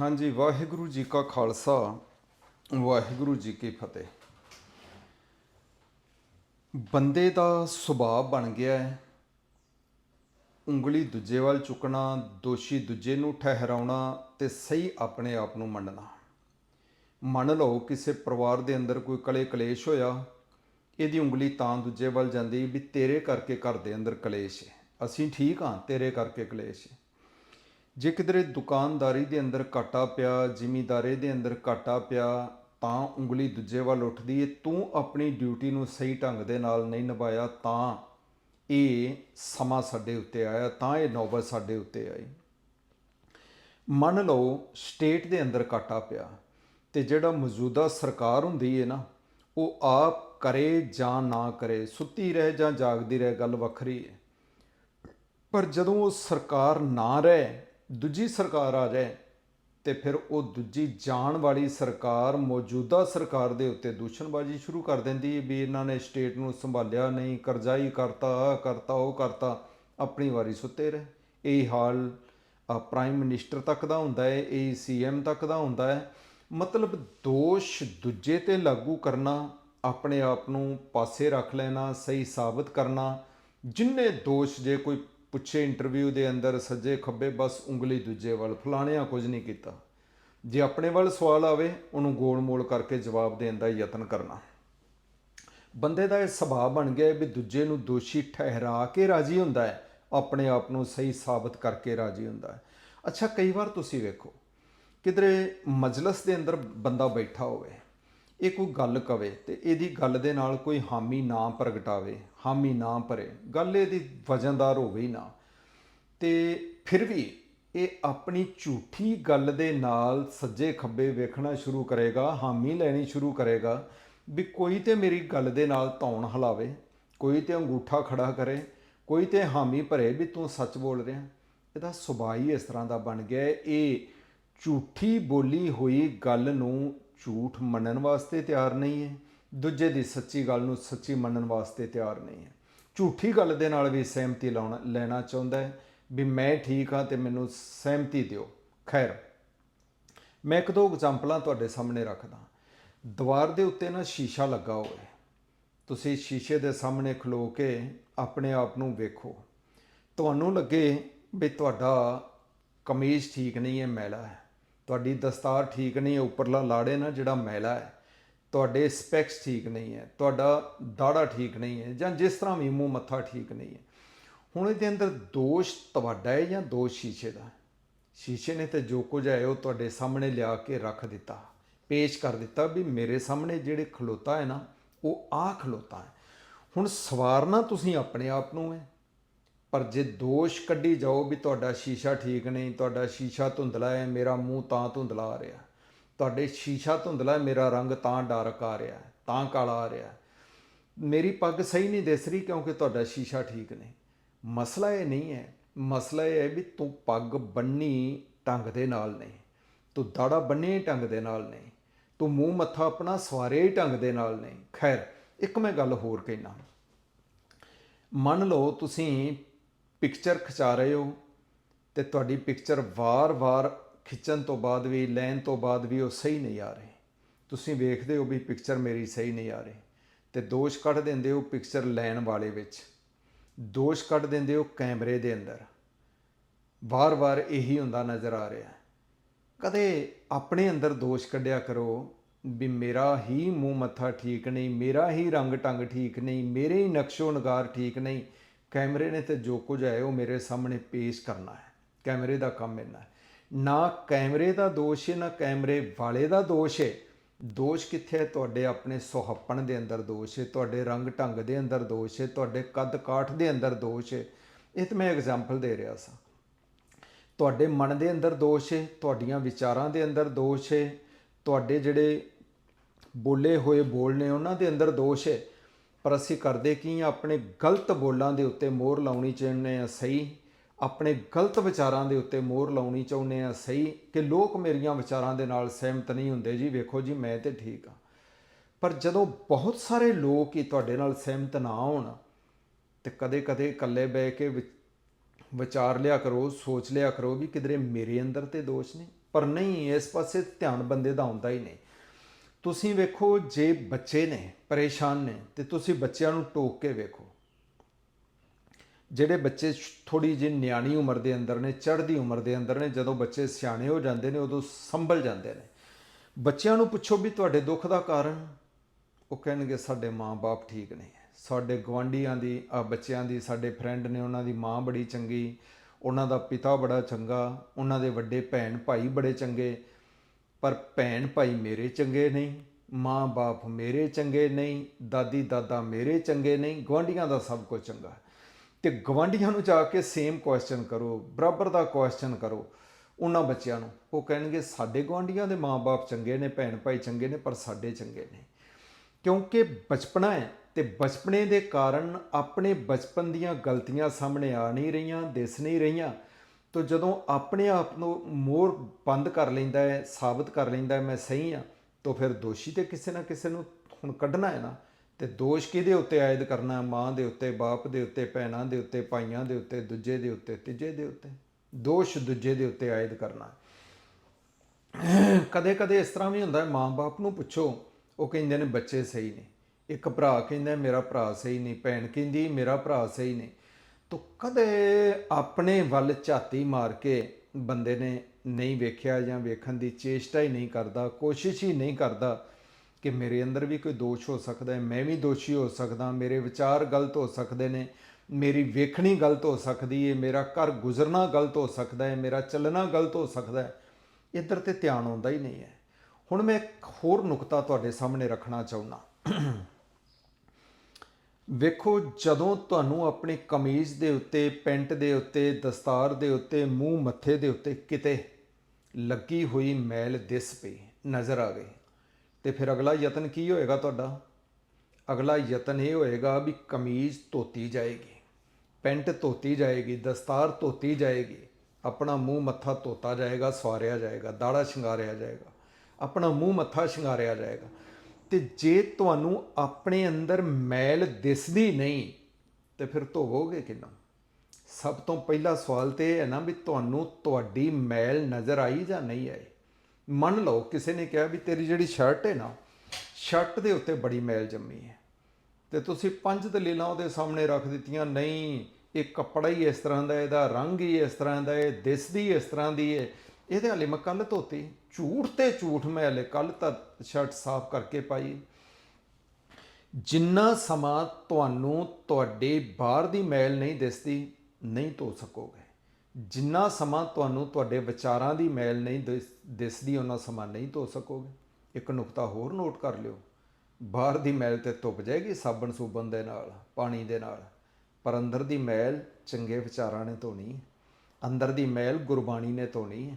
ਹਾਂਜੀ, ਵਾਹਿਗੁਰੂ ਜੀ ਕਾ ਖਾਲਸਾ, ਵਾਹਿਗੁਰੂ ਜੀ ਕੀ ਫਤਿਹ। ਬੰਦੇ ਦਾ ਸੁਭਾਅ ਬਣ ਗਿਆ ਹੈ। ਉਂਗਲੀ ਦੂਜੇ ਵੱਲ ਚੁੱਕਣਾ, ਦੋਸ਼ੀ ਦੂਜੇ ਨੂੰ ਠਹਿਰਾਉਣਾ ਤੇ ਸਹੀ ਆਪਣੇ ਆਪ ਨੂੰ ਮੰਨਣਾ। ਮੰਨ ਲਓ ਕਿਸੇ ਪਰਿਵਾਰ ਦੇ ਅੰਦਰ ਕੋਈ ਕਲੇ ਕਲੇਸ਼ ਹੋਇਆ, ਇਹਦੀ ਉਂਗਲੀ ਤਾਂ ਦੂਜੇ ਵੱਲ ਜਾਂਦੀ ਵੀ ਤੇਰੇ ਕਰਕੇ ਘਰ ਦੇ ਅੰਦਰ ਕਲੇਸ਼ ਹੈ। ਅਸੀਂ ਠੀਕ ਹਾਂ, ਤੇਰੇ ਕਰਕੇ ਕਲੇਸ਼ ਹੈ। ਜੇ ਕਿਧਰੇ ਦੁਕਾਨਦਾਰੀ ਦੇ ਅੰਦਰ ਘਾਟਾ ਪਿਆ, ਜ਼ਿਮੀਦਾਰੇ ਦੇ ਅੰਦਰ ਘਾਟਾ ਪਿਆ, ਤਾਂ ਉਂਗਲੀ ਦੂਜੇ ਵੱਲ ਉੱਠਦੀ ਏ, ਤੂੰ ਆਪਣੀ ਡਿਊਟੀ ਨੂੰ ਸਹੀ ਢੰਗ ਦੇ ਨਾਲ ਨਹੀਂ ਨਿਭਾਇਆ, ਤਾਂ ਇਹ ਸਮਾਂ ਸਾਡੇ ਉੱਤੇ ਆਇਆ, ਤਾਂ ਇਹ ਨੌਬਤ ਸਾਡੇ ਉੱਤੇ ਆਈ। ਮੰਨ ਲਓ ਸਟੇਟ ਦੇ ਅੰਦਰ ਘਾਟਾ ਪਿਆ ਤੇ ਜਿਹੜਾ ਮੌਜੂਦਾ ਸਰਕਾਰ ਹੁੰਦੀ ਹੈ ਨਾ, ਉਹ ਆਪ ਕਰੇ ਜਾਂ ਨਾ ਕਰੇ, ਸੁੱਤੀ ਰਹੇ ਜਾਂ ਜਾਗਦੀ ਰਹੇ, ਗੱਲ ਵੱਖਰੀ ਹੈ ਪਰ ਜਦੋਂ ਉਹ ਸਰਕਾਰ ਨਾ ਰਹੇ ਦੂਜੀ ਸਰਕਾਰ ਆ ਜਾਏ ਤੇ ਫਿਰ ਉਹ ਦੂਜੀ ਜਾਣ ਵਾਲੀ ਸਰਕਾਰ ਮੌਜੂਦਾ ਸਰਕਾਰ ਦੇ ਉੱਤੇ ਦੂਸ਼ਣਬਾਜ਼ੀ ਸ਼ੁਰੂ ਕਰ ਦਿੰਦੀ ਵੀ ਇਹਨਾਂ ਨੇ ਸਟੇਟ ਨੂੰ ਸੰਭਾਲਿਆ ਨਹੀਂ ਕਰਜ਼ਾਈ ਕਰਤਾ, ਆਹ ਕਰਤਾ, ਉਹ ਕਰਤਾ, ਆਪਣੀ ਵਾਰੀ ਸੁੱਤੇ ਰਹੇ। ਇਹ ਹਾਲ ਪ੍ਰਾਈਮ ਮਿਨਿਸਟਰ ਤੱਕ ਦਾ ਹੁੰਦਾ ਹੈ, ਇਹ ਸੀਐਮ ਤੱਕ ਦਾ ਹੁੰਦਾ ਹੈ। ਮਤਲਬ ਦੋਸ਼ ਦੂਜੇ ਤੇ ਲਾਗੂ ਕਰਨਾ, ਆਪਣੇ ਆਪ ਨੂੰ ਪਾਸੇ ਰੱਖ ਲੈਣਾ, ਸਹੀ ਸਾਬਤ ਕਰਨਾ, ਜਿੰਨੇ ਦੋਸ਼ ਜੇ ਕੋਈ ਪੁੱਛੇ ਇੰਟਰਵਿਊ ਦੇ ਅੰਦਰ ਸੱਜੇ ਖੱਬੇ ਬਸ ਉਂਗਲੀ ਦੂਜੇ ਵੱਲ, ਫਲਾਣਿਆਂ ਕੁਝ ਨਹੀਂ ਕੀਤਾ। ਜੇ ਆਪਣੇ ਵੱਲ ਸਵਾਲ ਆਵੇ, ਉਹਨੂੰ ਗੋਲ-ਮੋਲ ਕਰਕੇ ਜਵਾਬ ਦੇਣ ਦਾ ਯਤਨ ਕਰਨਾ। ਬੰਦੇ ਦਾ ਇਹ ਸੁਭਾਅ ਬਣ ਗਿਆ ਵੀ ਦੂਜੇ ਨੂੰ ਦੋਸ਼ੀ ਠਹਿਰਾ ਕੇ ਰਾਜੀ ਹੁੰਦਾ ਹੈ। ਆਪਣੇ ਆਪ ਨੂੰ ਸਹੀ ਸਾਬਤ ਕਰਕੇ ਰਾਜੀ ਹੁੰਦਾ ਹੈ। ਅੱਛਾ, ਕਈ ਵਾਰ ਤੁਸੀਂ ਵੇਖੋ, ਕਿਧਰੇ ਮਜਲਿਸ ਦੇ ਅੰਦਰ ਬੰਦਾ ਬੈਠਾ ਹੋਵੇ ਇਹ ਕੋਈ ਗੱਲ ਕਵੇ ਤੇ ਇਹਦੀ ਗੱਲ ਦੇ ਨਾਲ ਕੋਈ ਹਾਮੀ ਨਾ ਪ੍ਰਗਟਾਵੇ, ਹਾਮੀ ਨਾ ਭਰੇ। ਗੱਲ ਇਹਦੀ ਵਜਨਦਾਰ ਹੋਵੇ ਹੀ ਨਾ। ਤੇ ਫਿਰ ਵੀ ਇਹ ਆਪਣੀ ਝੂਠੀ ਗੱਲ ਦੇ ਨਾਲ ਸੱਜੇ ਖੱਬੇ ਵੇਖਣਾ ਸ਼ੁਰੂ ਕਰੇਗਾ, ਹਾਮੀ ਲੈਣੀ ਸ਼ੁਰੂ ਕਰੇਗਾ ਵੀ ਕੋਈ ਤੇ ਮੇਰੀ ਗੱਲ ਦੇ ਨਾਲ ਧੌਣ ਹਲਾਵੇ, ਕੋਈ ਤੇ ਅੰਗੂਠਾ ਖੜਾ ਕਰੇ, ਕੋਈ ਤੇ ਹਾਮੀ ਭਰੇ ਵੀ ਤੂੰ ਸੱਚ ਬੋਲ ਰਿਹਾ। ਇਹਦਾ ਸੁਭਾਅ ਹੀ ਇਸ ਤਰ੍ਹਾਂ ਦਾ ਬਣ ਗਿਆ। ਇਹ ਝੂਠੀ ਬੋਲੀ ਹੋਈ ਗੱਲ ਨੂੰ ਝੂਠ ਮੰਨਣ ਵਾਸਤੇ ਤਿਆਰ ਨਹੀਂ ਹੈ। ਦੂਜੇ ਦੀ ਸੱਚੀ ਗੱਲ ਨੂੰ ਸੱਚੀ ਮੰਨਣ ਵਾਸਤੇ ਤਿਆਰ ਨਹੀਂ ਹੈ। ਝੂਠੀ ਗੱਲ ਦੇ ਨਾਲ ਵੀ ਸਹਿਮਤੀ ਲਾਉਣਾ ਲੈਣਾ ਚਾਹੁੰਦਾ ਹੈ ਵੀ ਮੈਂ ਠੀਕ ਹਾਂ ਤੇ ਮੈਨੂੰ ਸਹਿਮਤੀ ਦਿਓ। ਖੈਰ, ਮੈਂ ਇੱਕ ਦੋ ਐਗਜ਼ਾਮਪਲਾਂ ਤੁਹਾਡੇ ਸਾਹਮਣੇ ਰੱਖਦਾ ਦੀਵਾਰ ਦੇ ਉੱਤੇ ਨਾ ਸ਼ੀਸ਼ਾ ਲੱਗਾ ਹੋਵੇ ਤੁਸੀਂ ਸ਼ੀਸ਼ੇ ਦੇ ਸਾਹਮਣੇ ਖਲੋ ਕੇ ਆਪਣੇ ਆਪ ਨੂੰ ਵੇਖੋ। ਤੁਹਾਨੂੰ ਲੱਗੇ ਵੀ ਤੁਹਾਡਾ ਕਮੀਜ਼ ਠੀਕ ਨਹੀਂ ਹੈ, ਮੈਲਾ ਹੈ। ਤੁਹਾਡੀ ਦਸਤਾਰ ਠੀਕ ਨਹੀਂ ਹੈ ਉੱਪਰਲਾ ਲਾੜੇ ਨਾ ਜਿਹੜਾ ਮੈਲਾ ਹੈ, ਤੁਹਾਡੇ ਸਪੈਕਸ ਠੀਕ ਨਹੀਂ ਹੈ, ਤੁਹਾਡਾ ਦਾੜਾ ਠੀਕ ਨਹੀਂ ਹੈ, ਜਾਂ ਜਿਸ ਤਰ੍ਹਾਂ ਵੀ ਮੂੰਹ ਮੱਥਾ ਠੀਕ ਨਹੀਂ ਹੈ। ਹੁਣ ਇਹਦੇ ਅੰਦਰ ਦੋਸ਼ ਤੁਹਾਡਾ ਹੈ ਜਾਂ ਦੋਸ਼ ਸ਼ੀਸ਼ੇ ਦਾ? ਸ਼ੀਸ਼ੇ ਨੇ ਤੇ ਜੋ ਕੁਝ ਹੈ ਉਹ ਤੁਹਾਡੇ ਸਾਹਮਣੇ ਲਿਆ ਕੇ ਰੱਖ ਦਿੱਤਾ, ਪੇਸ਼ ਕਰ ਦਿੱਤਾ ਵੀ ਮੇਰੇ ਸਾਹਮਣੇ ਜਿਹੜੇ ਖਲੋਤਾ ਹੈ ਨਾ, ਉਹ ਆ ਖਲੋਤਾ ਹੈ। ਹੁਣ ਸਵਾਰਨਾ ਤੁਸੀਂ ਆਪਣੇ ਆਪ ਨੂੰ ਹੈ। ਪਰ ਜੇ ਦੋਸ਼ ਕੱਢੀ ਜਾਓ ਵੀ ਤੁਹਾਡਾ ਸ਼ੀਸ਼ਾ ਠੀਕ ਨਹੀਂ, ਤੁਹਾਡਾ ਸ਼ੀਸ਼ਾ ਧੁੰਦਲਾ ਹੈ, ਮੇਰਾ ਮੂੰਹ ਤਾਂ ਧੁੰਦਲਾ ਆ ਰਿਹਾ। ਤੁਹਾਡੇ ਸ਼ੀਸ਼ਾ ਧੁੰਦਲਾ ਮੇਰਾ ਰੰਗ ਤਾਂ ਡਾਰਕ ਆ ਰਿਹਾ ਤਾਂ ਕਾਲਾ ਆ ਰਿਹਾ ਮੇਰੀ ਪੱਗ ਸਹੀ ਨਹੀਂ ਦਿਸ ਰਹੀ ਕਿਉਂਕਿ ਤੁਹਾਡਾ ਸ਼ੀਸ਼ਾ ਠੀਕ ਨਹੀਂ। ਮਸਲਾ ਇਹ ਨਹੀਂ ਹੈ। ਮਸਲਾ ਇਹ ਹੈ ਵੀ ਤੂੰ ਪੱਗ ਬੰਨੀ ਢੰਗ ਦੇ ਨਾਲ ਨਹੀਂ। ਤੂੰ ਦਾੜਾ ਬੰਨੇ ਢੰਗ ਦੇ ਨਾਲ ਨਹੀਂ। ਤੂੰ ਮੂੰਹ ਮੱਥਾ ਆਪਣਾ ਸਵਾਰੇ ਢੰਗ ਦੇ ਨਾਲ ਨਹੀਂ। ਖੈਰ, ਇੱਕ ਮੈਂ ਗੱਲ ਹੋਰ ਕਹਿਣਾ ਮੰਨ ਲਓ ਤੁਸੀਂ ਪਿਕਚਰ ਖਿਚਾ ਰਹੇ ਹੋ ਤੇ ਤੁਹਾਡੀ ਪਿਕਚਰ ਵਾਰ-ਵਾਰ ਖਿੱਚਣ ਤੋਂ ਬਾਅਦ ਵੀ, ਲੈਣ ਤੋਂ ਬਾਅਦ ਵੀ ਉਹ ਸਹੀ ਨਹੀਂ ਆ ਰਹੀ। ਤੁਸੀਂ ਵੇਖਦੇ ਹੋ ਵੀ ਪਿਕਚਰ ਮੇਰੀ ਸਹੀ ਨਹੀਂ ਆ ਰਹੀ ਤੇ ਦੋਸ਼ ਕੱਢ ਦਿੰਦੇ ਹੋ ਪਿਕਚਰ ਲੈਣ ਵਾਲੇ ਵਿੱਚ। ਦੋਸ਼ ਕੱਢ ਦਿੰਦੇ ਹੋ ਕੈਮਰੇ ਦੇ ਅੰਦਰ। ਵਾਰ-ਵਾਰ ਇਹੀ ਹੁੰਦਾ ਨਜ਼ਰ ਆ ਰਿਹਾ। ਕਦੇ ਆਪਣੇ ਅੰਦਰ ਦੋਸ਼ ਕੱਢਿਆ ਕਰੋ ਵੀ ਮੇਰਾ ਹੀ ਮੂੰਹ ਮੱਥਾ ਠੀਕ ਨਹੀਂ, ਮੇਰਾ ਹੀ ਰੰਗ ਟੰਗ ਠੀਕ ਨਹੀਂ, ਮੇਰੇ ਹੀ ਨਕਸ਼ੋ ਨਗਾਰ ਠੀਕ ਨਹੀਂ ਕੈਮਰੇ ਨੇ ਤੇ ਜੋ ਕੁਝ ਹੈ, ਉਹ ਮੇਰੇ ਸਾਹਮਣੇ ਪੇਸ਼ ਕਰਨਾ ਹੈ। ਕੈਮਰੇ ਦਾ ਕੰਮ ਇੰਨਾ ਹੈ। ਨਾ ਕੈਮਰੇ ਦਾ ਦੋਸ਼ ਹੈ, ਨਾ ਕੈਮਰੇ ਵਾਲੇ ਦਾ ਦੋਸ਼ ਹੈ। ਦੋਸ਼ ਕਿੱਥੇ ਹੈ? ਤੁਹਾਡੇ ਆਪਣੇ ਸੁਹੱਪਣ ਦੇ ਅੰਦਰ ਦੋਸ਼ ਹੈ, ਤੁਹਾਡੇ ਰੰਗ ਢੰਗ ਦੇ ਅੰਦਰ ਦੋਸ਼ ਹੈ, ਤੁਹਾਡੇ ਕੱਦ ਕਾਠ ਦੇ ਅੰਦਰ ਦੋਸ਼ ਹੈ। ਇਹ ਤਾਂ ਮੈਂ ਐਗਜ਼ਾਮਪਲ ਦੇ ਰਿਹਾ ਸਾਂ। ਤੁਹਾਡੇ ਮਨ ਦੇ ਅੰਦਰ ਦੋਸ਼ ਹੈ, ਤੁਹਾਡੀਆਂ ਵਿਚਾਰਾਂ ਦੇ ਅੰਦਰ ਦੋਸ਼ ਹੈ, ਤੁਹਾਡੇ ਜਿਹੜੇ ਬੋਲੇ ਹੋਏ ਬੋਲ ਨੇ, ਉਹਨਾਂ ਦੇ ਅੰਦਰ ਦੋਸ਼ ਹੈ। ਪਰ ਅਸੀਂ ਕਰਦੇ ਕੀ ਹਾਂ ਆਪਣੇ ਗਲਤ ਬੋਲਾਂ ਦੇ ਉੱਤੇ ਮੋਹਰ ਲਾਉਣੀ ਚਾਹੁੰਦੇ ਆ ਸਹੀ, ਆਪਣੇ ਗਲਤ ਵਿਚਾਰਾਂ ਦੇ ਉੱਤੇ ਮੋਹਰ ਲਾਉਣੀ ਚਾਹੁੰਦੇ ਆ ਸਹੀ, ਕਿ ਲੋਕ ਮੇਰੀਆਂ ਵਿਚਾਰਾਂ ਦੇ ਨਾਲ ਸਹਿਮਤ ਨਹੀਂ ਹੁੰਦੇ। ਜੀ ਵੇਖੋ ਜੀ, ਮੈਂ ਤੇ ਠੀਕ ਆ। ਪਰ ਜਦੋਂ ਬਹੁਤ ਸਾਰੇ ਲੋਕ ਹੀ ਤੁਹਾਡੇ ਨਾਲ ਸਹਿਮਤ ਨਾ ਹੋਣ, ਤੇ ਕਦੇ-ਕਦੇ ਇਕੱਲੇ ਬਹਿ ਕੇ ਵਿ- ਵਿਚਾਰ ਲਿਆ ਕਰੋ, ਸੋਚ ਲਿਆ ਕਰੋ ਵੀ ਕਿਧਰੇ ਮੇਰੇ ਅੰਦਰ ਤੇ ਦੋਸ਼ ਨੇ। ਪਰ ਨਹੀਂ, ਇਸ ਪਾਸੇ ਧਿਆਨ ਬੰਦੇ ਦਾ ਆਉਂਦਾ ਹੀ ਨਹੀਂ। ਤੁਸੀਂ ਵੇਖੋ ਜੇ ਬੱਚੇ ਨੇ, ਪਰੇਸ਼ਾਨ ਨੇ, ਤੇ ਤੁਸੀਂ ਬੱਚਿਆਂ ਨੂੰ ਟੋਕ ਕੇ ਵੇਖੋ। ਜਿਹੜੇ ਬੱਚੇ ਥੋੜੀ ਜਿਹੀ ਨਿਆਣੀ ਉਮਰ ਦੇ ਅੰਦਰ ਨੇ, ਚੜ੍ਹਦੀ ਉਮਰ ਦੇ ਅੰਦਰ ਨੇ, ਜਦੋਂ ਬੱਚੇ ਸਿਆਣੇ ਹੋ ਜਾਂਦੇ ਨੇ, ਉਦੋਂ ਸੰਭਲ ਜਾਂਦੇ ਨੇ। ਬੱਚਿਆਂ ਨੂੰ ਪੁੱਛੋ ਵੀ ਤੁਹਾਡੇ ਦੁੱਖ ਦਾ ਕਾਰਨ? ਉਹ ਕਹਿਣਗੇ, ਸਾਡੇ ਮਾਂ-ਬਾਪ ਠੀਕ ਨਹੀਂ ਸਾਡੇ ਗਵਾਂਢੀਆਂ ਦੀ, ਆ ਬੱਚਿਆਂ ਦੀ, ਸਾਡੇ ਫਰੈਂਡ ਨੇ, ਉਹਨਾਂ ਦੀ ਮਾਂ ਬੜੀ ਚੰਗੀ, ਉਹਨਾਂ ਦਾ ਪਿਤਾ ਬੜਾ ਚੰਗਾ, ਉਹਨਾਂ ਦੇ ਵੱਡੇ ਭੈਣ ਭਾਈ ਬੜੇ ਚੰਗੇ ਪਰ ਭੈਣ ਭਾਈ ਮੇਰੇ ਚੰਗੇ ਨਹੀਂ ਮਾਂ-ਬਾਪ ਮੇਰੇ ਚੰਗੇ ਨਹੀਂ, ਦਾਦੀ ਦਾਦਾ ਮੇਰੇ ਚੰਗੇ ਨਹੀਂ ਗਵਾਂਢੀਆਂ ਦਾ ਸਭ ਕੁਝ ਚੰਗਾ ਹੈ। ਤੇ ਗਵਾਂਢੀਆਂ ਨੂੰ ਜਾ ਕੇ ਸੇਮ ਕੁਐਸਚਨ ਕਰੋ, ਬਰਾਬਰ ਦਾ ਕੁਐਸਚਨ ਕਰੋ, ਉਹਨਾਂ ਬੱਚਿਆਂ ਨੂੰ। ਉਹ ਕਹਿਣਗੇ, ਸਾਡੇ ਗਵਾਂਢੀਆਂ ਦੇ ਮਾਂ-ਬਾਪ ਚੰਗੇ ਨੇ, ਭੈਣ ਭਾਈ ਚੰਗੇ ਨੇ, ਪਰ ਸਾਡੇ ਚੰਗੇ ਨੇ। ਕਿਉਂਕਿ ਬਚਪਨਾ ਹੈ ਤੇ ਬਚਪਨੇ ਦੇ ਕਾਰਨ ਆਪਣੇ ਬਚਪਨ ਦੀਆਂ ਗਲਤੀਆਂ ਸਾਹਮਣੇ ਆ ਨਹੀਂ ਰਹੀਆਂ, ਦਿਸ ਨਹੀਂ ਰਹੀਆਂ। ਤਾਂ ਜਦੋਂ ਆਪਣੇ ਆਪ ਨੂੰ ਮੋਰ ਬੰਦ ਕਰ ਲੈਂਦਾ ਹੈ, ਸਾਬਤ ਕਰ ਲੈਂਦਾ ਹੈ, ਮੈਂ ਸਹੀ ਆ ਤਾਂ ਫਿਰ ਦੋਸ਼ੀ ਤੇ ਕਿਸੇ ਨਾ ਕਿਸੇ ਨੂੰ ਹੁਣ ਕੱਢਣਾ ਹੈ ਨਾ। ਤੇ ਦੋਸ਼ ਕਿਹਦੇ ਉੱਤੇ ਆਇਦ ਕਰਨਾ ਮਾਂ ਦੇ ਉੱਤੇ, ਬਾਪ ਦੇ ਉੱਤੇ, ਭੈਣਾਂ ਦੇ ਉੱਤੇ, ਭਾਈਆਂ ਦੇ ਉੱਤੇ, ਦੂਜੇ ਦੇ ਉੱਤੇ, ਤੀਜੇ ਦੇ ਉੱਤੇ। ਦੋਸ਼ ਦੂਜੇ ਦੇ ਉੱਤੇ ਆਇਦ ਕਰਨਾ ਕਦੇ ਕਦੇ ਇਸ ਤਰ੍ਹਾਂ ਵੀ ਹੁੰਦਾ ਹੈ, ਮਾਂ-ਬਾਪ ਨੂੰ ਪੁੱਛੋ, ਉਹ ਕਹਿੰਦੇ ਨੇ, ਬੱਚੇ ਸਹੀ ਨੇ। ਇੱਕ ਭਰਾ ਕਹਿੰਦਾ ਮੇਰਾ ਭਰਾ ਸਹੀ ਨਹੀਂ, ਭੈਣ ਕਹਿੰਦੀ, ਮੇਰਾ ਭਰਾ ਸਹੀ ਨਹੀਂ। ਤੋ ਕਦੇ ਆਪਣੇ ਵੱਲ ਝਾਤੀ ਮਾਰ ਕੇ ਬੰਦੇ ਨੇ ਨਹੀਂ ਵੇਖਿਆ ਜਾਂ ਵੇਖਣ ਦੀ ਚੇਸ਼ਟਾ ਹੀ ਨਹੀਂ ਕਰਦਾ, ਕੋਸ਼ਿਸ਼ ਹੀ ਨਹੀਂ ਕਰਦਾ ਕਿ ਮੇਰੇ ਅੰਦਰ ਵੀ ਕੋਈ ਦੋਸ਼ ਹੋ ਸਕਦਾ ਹੈ, ਮੈਂ ਵੀ ਦੋਸ਼ੀ ਹੋ ਸਕਦਾ, ਮੇਰੇ ਵਿਚਾਰ ਗਲਤ ਹੋ ਸਕਦੇ ਨੇ, ਮੇਰੀ ਵੇਖਣੀ ਗਲਤ ਹੋ ਸਕਦੀ ਹੈ, ਮੇਰਾ ਘਰ ਗੁਜ਼ਰਨਾ ਗਲਤ ਹੋ ਸਕਦਾ ਹੈ, ਮੇਰਾ ਚੱਲਣਾ ਗਲਤ ਹੋ ਸਕਦਾ ਹੈ, ਇੱਧਰ ਤੇ ਧਿਆਨ ਆਉਂਦਾ ਹੀ ਨਹੀਂ ਹੈ। ਹੁਣ ਮੈਂ ਇੱਕ ਹੋਰ ਨੁਕਤਾ ਤੁਹਾਡੇ ਸਾਹਮਣੇ ਰੱਖਣਾ ਚਾਹੁੰਦਾ। ਵੇਖੋ, ਜਦੋਂ ਤੁਹਾਨੂੰ ਆਪਣੀ ਕਮੀਜ਼ ਦੇ ਉੱਤੇ, ਪੈਂਟ ਦੇ ਉੱਤੇ, ਦਸਤਾਰ ਦੇ ਉੱਤੇ, ਮੂੰਹ ਮੱਥੇ ਦੇ ਉੱਤੇ ਕਿਤੇ ਲੱਗੀ ਹੋਈ ਮੈਲ ਦਿਸ ਪਈ, ਨਜ਼ਰ ਆ ਗਈ, ਤੇ ਫਿਰ ਅਗਲਾ ਯਤਨ ਕੀ ਹੋਏਗਾ ਤੁਹਾਡਾ? ਅਗਲਾ ਯਤਨ ਇਹ ਹੋਏਗਾ ਵੀ ਕਮੀਜ਼ ਧੋਤੀ ਜਾਏਗੀ, ਪੈਂਟ ਧੋਤੀ ਜਾਏਗੀ, ਦਸਤਾਰ ਧੋਤੀ ਜਾਏਗੀ, ਆਪਣਾ ਮੂੰਹ ਮੱਥਾ ਧੋਤਾ ਜਾਏਗਾ, ਸਵਾਰਿਆ ਜਾਏਗਾ ਦਾੜਾ ਸ਼ਿੰਗਾਰਿਆ ਜਾਏਗਾ, ਆਪਣਾ ਮੂੰਹ ਮੱਥਾ ਸ਼ਿੰਗਾਰਿਆ ਜਾਏਗਾ। ਤੇ ਜੇ ਤੁਹਾਨੂੰ ਆਪਣੇ ਅੰਦਰ ਮੈਲ ਦਿਸਦੀ ਨਹੀਂ, ਤੇ ਫਿਰ ਧੋਵੋਗੇ ਕਿੰਨਾ? ਸਭ ਤੋਂ ਪਹਿਲਾ ਸਵਾਲ ਤੇ ਇਹ ਹੈ ਨਾ ਵੀ ਤੁਹਾਨੂੰ ਤੁਹਾਡੀ ਮੈਲ ਨਜ਼ਰ ਆਈ ਜਾਂ ਨਹੀਂ ਆਈ? ਮੰਨ ਲਓ, ਕਿਸੇ ਨੇ ਕਿਹਾ ਵੀ ਤੇਰੀ ਜਿਹੜੀ ਸ਼ਰਟ ਹੈ ਨਾ ਸ਼ਰਟ ਦੇ ਉੱਤੇ ਬੜੀ ਮੈਲ ਜੰਮੀ ਹੈ। ਤੇ ਤੁਸੀਂ ਪੰਜ ਦਲੀਲਾਂ ਉਹਦੇ ਸਾਹਮਣੇ ਰੱਖ ਦਿੱਤੀਆਂ, ਨਹੀਂ, ਇਹ ਕੱਪੜਾ ਹੀ ਇਸ ਤਰ੍ਹਾਂ ਦਾ ਇਹਦਾ ਰੰਗ ਹੀ ਇਸ ਤਰ੍ਹਾਂ ਦਾ ਹੈ, ਦਿਸਦੀ ਇਸ ਤਰ੍ਹਾਂ ਦੀ ਹੈ। ਇਹਦੇ ਹਾਲੇ ਮੈਂ ਕੱਲ ਧੋਤੀ। ਝੂਠ ਤੇ ਝੂਠ ਮੈਂ ਹਲੇ ਕੱਲ ਤਾਂ ਸ਼ਰਟ ਸਾਫ਼ ਕਰਕੇ ਪਾਈ। ਜਿੰਨਾ ਸਮਾਂ ਤੁਹਾਨੂੰ ਤੁਹਾਡੇ ਬਾਹਰ ਦੀ ਮੈਲ ਨਹੀਂ ਦਿਸਦੀ, ਨਹੀਂ ਧੋ ਸਕੋਗੇ। ਜਿੰਨਾ ਸਮਾਂ ਤੁਹਾਨੂੰ ਤੁਹਾਡੇ ਵਿਚਾਰਾਂ ਦੀ ਮੈਲ ਨਹੀਂ ਦਿਸ- ਦਿਸਦੀ ਉਹਨਾਂ ਸਮਾਂ ਨਹੀਂ ਧੋ ਸਕੋਗੇ। ਇੱਕ ਨੁਕਤਾ ਹੋਰ ਨੋਟ ਕਰ ਲਿਓ। ਬਾਹਰ ਦੀ ਮੈਲ ਤੇ ਧੁੱਪ ਜਾਏਗੀ ਸਾਬਣ ਸੂਬਣ ਦੇ ਨਾਲ, ਪਾਣੀ ਦੇ ਨਾਲ। ਪਰ ਅੰਦਰ ਦੀ ਮੈਲ ਚੰਗੇ ਵਿਚਾਰਾਂ ਨੇ ਧੋਣੀ। ਅੰਦਰ ਦੀ ਮੈਲ ਗੁਰਬਾਣੀ ਨੇ ਧੋਣੀ। ਹੈ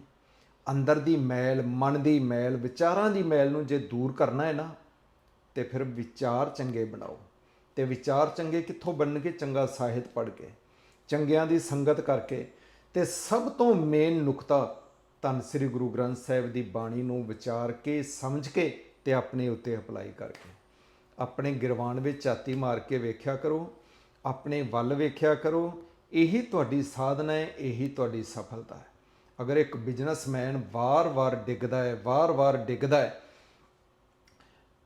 ਅੰਦਰ ਦੀ ਮੈਲ, ਮਨ ਦੀ ਮੈਲ, ਵਿਚਾਰਾਂ ਦੀ ਮੈਲ ਨੂੰ ਜੇ ਦੂਰ ਕਰਨਾ ਹੈ ਨਾ, ਤੇ ਫਿਰ ਵਿਚਾਰ ਚੰਗੇ ਬਣਾਓ। ਤੇ ਵਿਚਾਰ ਚੰਗੇ ਕਿੱਥੋਂ ਬਣਨਗੇ? ਚੰਗਾ ਸਾਹਿਤ ਪੜ੍ਹ ਕੇ, ਚੰਗਿਆਂ ਦੀ ਸੰਗਤ ਕਰਕੇ। ਤੇ ਸਭ ਤੋਂ ਮੇਨ ਨੁਕਤਾ ਧੰਨ ਸ੍ਰੀ ਗੁਰੂ ਗ੍ਰੰਥ ਸਾਹਿਬ ਦੀ ਬਾਣੀ ਨੂੰ ਵਿਚਾਰ ਕੇ, ਸਮਝ ਕੇ ਤੇ ਆਪਣੇ ਉੱਤੇ ਅਪਲਾਈ ਕਰਕੇ। ਆਪਣੇ ਗਿਰਵਾਨ ਵਿੱਚ ਝਾਤੀ ਮਾਰ ਕੇ ਵੇਖਿਆ ਕਰੋ, ਆਪਣੇ ਵੱਲ ਵੇਖਿਆ ਕਰੋ, ਇਹੀ ਤੁਹਾਡੀ ਸਾਧਨਾ ਹੈ, ਇਹੀ ਤੁਹਾਡੀ ਸਫਲਤਾ ਹੈ। ਅਗਰ ਇੱਕ ਬਿਜ਼ਨਸਮੈਨ ਵਾਰ-ਵਾਰ ਡਿੱਗਦਾ ਹੈ ਵਾਰ-ਵਾਰ ਡਿੱਗਦਾ ਹੈ,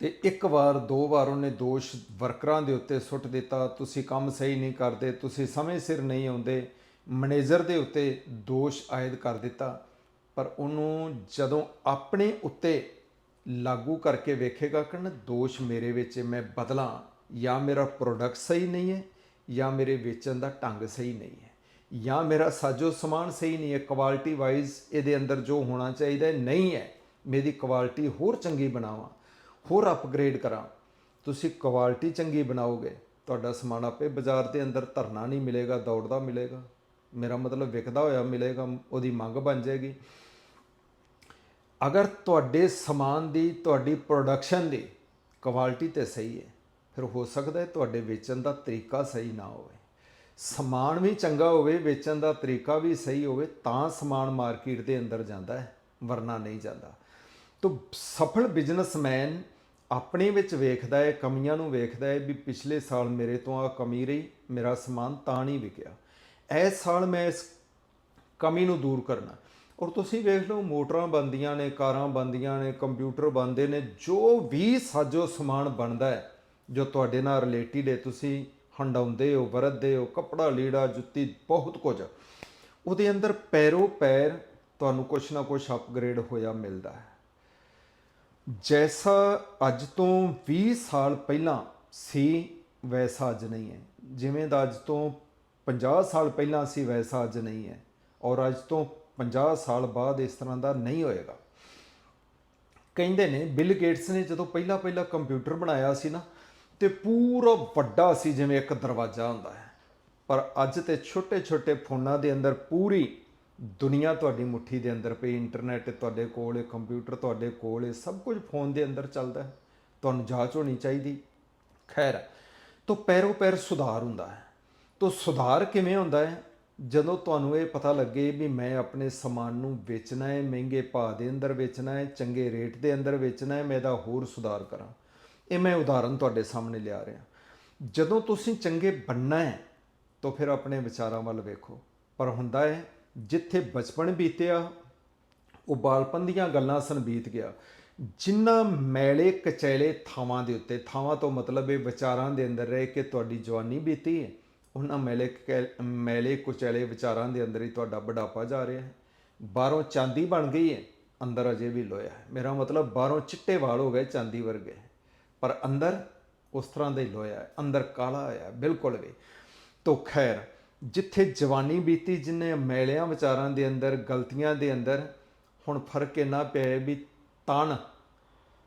ਤੇ ਇੱਕ ਵਾਰ, ਦੋ ਵਾਰ ਉਹਨੇ ਦੋਸ਼ ਵਰਕਰਾਂ ਦੇ ਉੱਤੇ ਸੁੱਟ ਦਿੱਤਾ, ਤੁਸੀਂ ਕੰਮ ਸਹੀ ਨਹੀਂ ਕਰਦੇ, ਤੁਸੀਂ ਸਮੇਂ ਸਿਰ ਨਹੀਂ ਆਉਂਦੇ, ਮੈਨੇਜਰ ਦੇ ਉੱਤੇ ਦੋਸ਼ ਆਇਦ ਕਰ ਦਿੱਤਾ, ਪਰ ਉਹਨੂੰ ਜਦੋਂ ਆਪਣੇ ਉੱਤੇ ਲਾਗੂ ਕਰਕੇ ਵੇਖੇਗਾ ਕਿ ਨਾ, ਦੋਸ਼ ਮੇਰੇ ਵਿੱਚ ਮੈਂ ਬਦਲਾਂ, ਜਾਂ ਮੇਰਾ ਪ੍ਰੋਡਕਟ ਸਹੀ ਨਹੀਂ ਹੈ, ਜਾਂ ਮੇਰੇ ਵੇਚਣ ਦਾ ਢੰਗ ਸਹੀ ਨਹੀਂ ਹੈ। ਜਾਂ ਮੇਰਾ ਸਾਜੋ ਸਮਾਨ ਸਹੀ ਨਹੀਂ ਹੈ ਕੁਆਲਿਟੀ ਵਾਈਜ਼ ਇਹਦੇ ਅੰਦਰ ਜੋ ਹੋਣਾ ਚਾਹੀਦਾ ਹੈ, ਨਹੀਂ ਹੈ, ਮੇਰੀ ਕੁਆਲਿਟੀ ਹੋਰ ਚੰਗੀ ਬਣਾਵਾਂ, ਹੋਰ ਅਪਗ੍ਰੇਡ ਕਰਾਂ। ਤੁਸੀਂ ਕੁਆਲਿਟੀ ਚੰਗੀ ਬਣਾਓਗੇ, ਤੁਹਾਡਾ ਸਮਾਨ ਆਪੇ ਬਾਜ਼ਾਰ ਦੇ ਅੰਦਰ ਧਰਨਾ ਨਹੀਂ ਮਿਲੇਗਾ, ਦੌੜਦਾ ਮਿਲੇਗਾ। ਮੇਰਾ ਮਤਲਬ ਵਿਕਦਾ ਹੋਇਆ ਮਿਲੇਗਾ, ਉਹਦੀ ਮੰਗ ਬਣ ਜਾਏਗੀ। ਅਗਰ ਤੁਹਾਡੇ ਸਮਾਨ ਦੀ, ਤੁਹਾਡੀ ਪ੍ਰੋਡਕਸ਼ਨ ਦੀ ਕੁਆਲਿਟੀ ਤੇ ਸਹੀ ਹੈ, ਫਿਰ ਹੋ ਸਕਦਾ ਹੈ ਤੁਹਾਡੇ ਵੇਚਣ ਦਾ ਤਰੀਕਾ ਸਹੀ ਨਾ ਹੋਵੇ। ਸਮਾਨ ਵੀ ਚੰਗਾ ਹੋਵੇ, ਵੇਚਣ ਦਾ ਤਰੀਕਾ ਵੀ ਸਹੀ ਹੋਵੇ, ਤਾਂ ਸਮਾਨ ਮਾਰਕੀਟ ਦੇ ਅੰਦਰ ਜਾਂਦਾ ਹੈ, ਵਰਨਾ ਨਹੀਂ ਜਾਂਦਾ। ਤੋ ਸਫਲ ਬਿਜ਼ਨਸਮੈਨ ਆਪਣੇ ਵਿੱਚ ਵੇਖਦਾ ਹੈ, ਕਮੀਆਂ ਨੂੰ ਵੇਖਦਾ ਹੈ ਵੀ ਪਿਛਲੇ ਸਾਲ ਮੇਰੇ ਤੋਂ ਆ ਕਮੀ ਰਹੀ, ਮੇਰਾ ਸਮਾਨ ਤਾਂ ਨਹੀਂ ਵਿਕਿਆ। ਇਸ ਸਾਲ ਮੈਂ ਇਸ ਕਮੀ ਨੂੰ ਦੂਰ ਕਰਨਾ। ਔਰ ਤੁਸੀਂ ਵੇਖ ਲਓ, ਮੋਟਰਾਂ ਬੰਦੀਆਂ ਨੇ, ਕਾਰਾਂ ਬੰਦੀਆਂ ਨੇ, ਕੰਪਿਊਟਰ ਬੰਦੇ ਨੇ, ਜੋ ਵੀ ਸਾਜੋ ਸਮਾਨ ਬਣਦਾ ਹੈ, ਜੋ ਤੁਹਾਡੇ ਨਾਲ ਰਿਲੇਟਡ ਹੈ, ਤੁਸੀਂ ਹੰਡਾਉਂਦੇ ਹੋ, ਵਰਤਦੇ ਹੋ, ਕੱਪੜਾ, ਲੀੜਾ, ਜੁੱਤੀ, ਬਹੁਤ ਕੁਝ। ਉਹਦੇ ਅੰਦਰ ਪੈਰੋ ਪੈਰ ਤੁਹਾਨੂੰ ਕੁਛ ਨਾ ਕੁਛ ਅਪਗ੍ਰੇਡ ਹੋਇਆ ਮਿਲਦਾ ਹੈ। ਜੈਸਾ ਅੱਜ ਤੋਂ 20 ਸਾਲ ਪਹਿਲਾਂ ਸੀ, ਵੈਸਾ ਅੱਜ ਨਹੀਂ ਹੈ। ਜਿਵੇਂ ਦਾ ਅੱਜ ਤੋਂ 50 ਸਾਲ ਪਹਿਲਾਂ ਸੀ, ਵੈਸਾ ਅੱਜ ਨਹੀਂ ਹੈ। ਔਰ ਅੱਜ ਤੋਂ 50 ਸਾਲ ਬਾਅਦ ਇਸ ਤਰ੍ਹਾਂ ਦਾ ਨਹੀਂ ਹੋਏਗਾ। ਕਹਿੰਦੇ ਨੇ ਬਿਲ ਗੇਟਸ ਨੇ ਜਦੋਂ ਪਹਿਲਾ ਪਹਿਲਾ ਕੰਪਿਊਟਰ ਬਣਾਇਆ ਸੀ ਨਾ ਤੇ ਪੂਰਾ ਵੱਡਾ ਸੀ, ਜਿਵੇਂ ਇੱਕ ਦਰਵਾਜ਼ਾ ਹੁੰਦਾ ਹੈ। ਪਰ ਅੱਜ ਤੇ ਛੋਟੇ ਛੋਟੇ ਫੋਨਾਂ ਦੇ ਅੰਦਰ ਪੂਰੀ ਦੁਨੀਆ ਤੁਹਾਡੀ ਮੁੱਠੀ ਦੇ ਅੰਦਰ ਪਈ, ਇੰਟਰਨੈਟ ਤੁਹਾਡੇ ਕੋਲ ਹੈ, ਕੰਪਿਊਟਰ ਤੁਹਾਡੇ ਕੋਲ ਹੈ, ਸਭ ਕੁਝ ਫੋਨ ਦੇ ਅੰਦਰ ਚੱਲਦਾ ਹੈ। ਤੁਹਾਨੂੰ ਜਾਂਚ ਹੋਣੀ ਚਾਹੀਦੀ। ਖੈਰ, ਤੋਂ ਪੈਰੋ ਪੈਰ ਸੁਧਾਰ ਹੁੰਦਾ ਹੈ। ਤੋਂ ਸੁਧਾਰ ਕਿਵੇਂ ਹੁੰਦਾ ਹੈ? ਜਦੋਂ ਤੁਹਾਨੂੰ ਇਹ ਪਤਾ ਲੱਗੇ ਵੀ ਮੈਂ ਆਪਣੇ ਸਮਾਨ ਨੂੰ ਵੇਚਣਾ ਹੈ, ਮਹਿੰਗੇ ਭਾਅ ਦੇ ਅੰਦਰ ਵੇਚਣਾ ਹੈ, ਚੰਗੇ ਰੇਟ ਦੇ ਅੰਦਰ ਵੇਚਣਾ ਹੈ, ਮੈਂ ਇਹਦਾ ਹੋਰ ਸੁਧਾਰ ਕਰਾਂ। ਇਹ ਮੈਂ ਉਦਾਹਰਨ ਤੁਹਾਡੇ ਸਾਹਮਣੇ ਲਿਆ ਰਿਹਾ। ਜਦੋਂ ਤੁਸੀਂ ਚੰਗੇ ਬਣਨਾ ਹੈ, ਤਾਂ ਫਿਰ ਆਪਣੇ ਵਿਚਾਰਾਂ ਵੱਲ ਵੇਖੋ। ਪਰ ਹੁੰਦਾ ਹੈ, ਜਿੱਥੇ ਬਚਪਨ ਬੀਤਿਆ, ਉਹ ਬਾਲਪਨ ਦੀਆਂ ਗੱਲਾਂ ਸਨ ਬੀਤ ਗਿਆ। ਜਿੰਨਾ ਮੈਲੇ ਕਚੈਲੇ ਥਾਵਾਂ ਦੇ ਉੱਤੇ, ਥਾਵਾਂ ਤੋਂ ਮਤਲਬ ਇਹ ਵਿਚਾਰਾਂ ਦੇ ਅੰਦਰ ਰਹਿ ਕੇ ਤੁਹਾਡੀ ਜਵਾਨੀ ਬੀਤੀ ਹੈ, ਉਹਨਾਂ ਮੈਲੇ ਕੈ- ਮੈਲੇ ਕੁਚੈਲੇ ਵਿਚਾਰਾਂ ਦੇ ਅੰਦਰ ਹੀ ਤੁਹਾਡਾ ਬੁਢਾਪਾ ਜਾ ਰਿਹਾ ਹੈ। ਬਾਹਰੋਂ ਚਾਂਦੀ ਬਣ ਗਈ ਹੈ, ਅੰਦਰ ਅਜੇ ਵੀ ਲੋਇਆ ਹੈ। ਮੇਰਾ ਮਤਲਬ ਬਾਹਰੋਂ ਚਿੱਟੇ ਵਾਲ ਹੋ ਗਏ, ਚਾਂਦੀ ਵਰਗੇ। ਪਰ ਅੰਦਰ ਉਸ ਤਰ੍ਹਾਂ ਦਾ ਹੀ ਲੋਇਆ ਹੈ, ਅੰਦਰ ਕਾਲਾ ਹੋਇਆ ਬਿਲਕੁਲ ਵੀ। ਤੋ ਖੈਰ, ਜਿੱਥੇ ਜਵਾਨੀ ਬੀਤੀ, ਜਿੰਨੇ ਮੈਲਿਆਂ ਵਿਚਾਰਾਂ ਦੇ ਅੰਦਰ, ਗਲਤੀਆਂ ਦੇ ਅੰਦਰ ਹੁਣ ਫ਼ਰਕ ਇੰਨਾ ਪਿਆ ਵੀ ਤਣ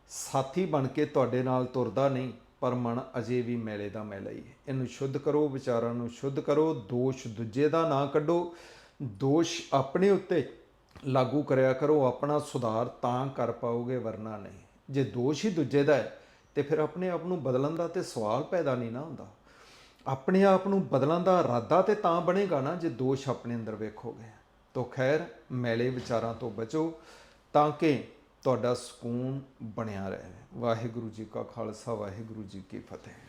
ਸਾਥੀ ਬਣ ਕੇ ਤੁਹਾਡੇ ਨਾਲ ਤੁਰਦਾ ਨਹੀਂ, ਪਰ ਮਨ ਅਜੇ ਵੀ ਮੈਲੇ ਦਾ ਮੈਲਾ ਹੀ ਹੈ। ਇਹਨੂੰ ਸ਼ੁੱਧ ਕਰੋ, ਵਿਚਾਰਾਂ ਨੂੰ ਸ਼ੁੱਧ ਕਰੋ, ਦੋਸ਼ ਦੂਜੇ ਦਾ ਨਾ ਕੱਢੋ, ਦੋਸ਼ ਆਪਣੇ ਉੱਤੇ ਲਾਗੂ ਕਰਿਆ ਕਰੋ, ਆਪਣਾ ਸੁਧਾਰ ਤਾਂ ਕਰ ਪਾਓਗੇ, ਵਰਨਾ ਨਹੀਂ। ਜੇ ਦੋਸ਼ ਹੀ ਦੂਜੇ ਦਾ ਹੈ ਤੇ ਫਿਰ ਆਪਣੇ ਆਪ ਨੂੰ ਬਦਲਣ ਦਾ ਤੇ ਸਵਾਲ ਪੈਦਾ ਨਹੀਂ ਨਾ ਹੁੰਦਾ। ਆਪਣੇ ਆਪ ਨੂੰ ਬਦਲਣ ਦਾ ਇਰਾਦਾ ਤੇ ਤਾਂ ਬਣੇਗਾ ਨਾ ਜੇ ਦੋਸ਼ ਆਪਣੇ ਅੰਦਰ ਵੇਖੋਗੇ ਤੋ ਖੈਰ, ਮੈਲੇ ਵਿਚਾਰਾਂ ਤੋਂ ਬਚੋ ਤਾਂ ਕਿ ਤੁਹਾਡਾ ਸਕੂਨ ਬਣਿਆ ਰਹੇ। ਵਾਹਿਗੁਰੂ ਜੀ ਕਾ ਖਾਲਸਾ, ਵਾਹਿਗੁਰੂ ਜੀ ਕੀ ਫਤਿਹ।